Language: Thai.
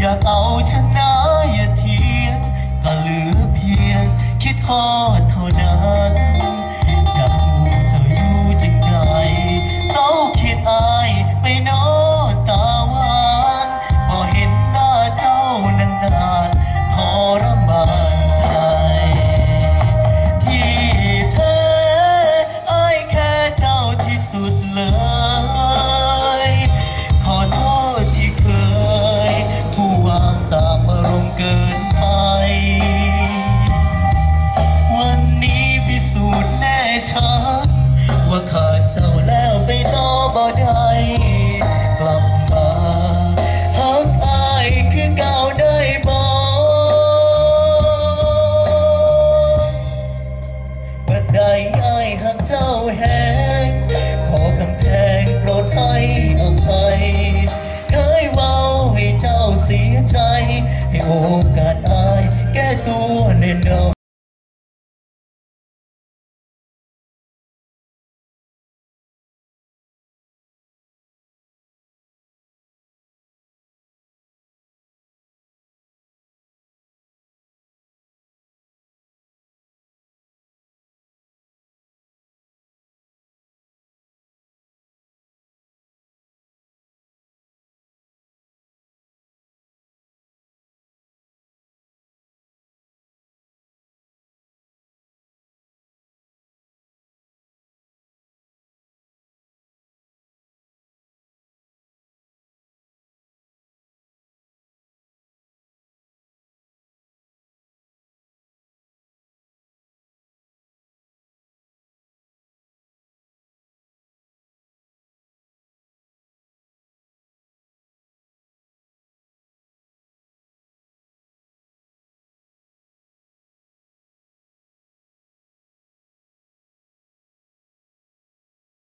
若ย่ เกินไป วันนี้พิสูจน์แน่ชัดว่าขาดเจ้าแล้วไปต่อบ่ได้กลับมาหักอายคือเก่าได้บ่ก็ได้อายหักเจ้าแฮ foca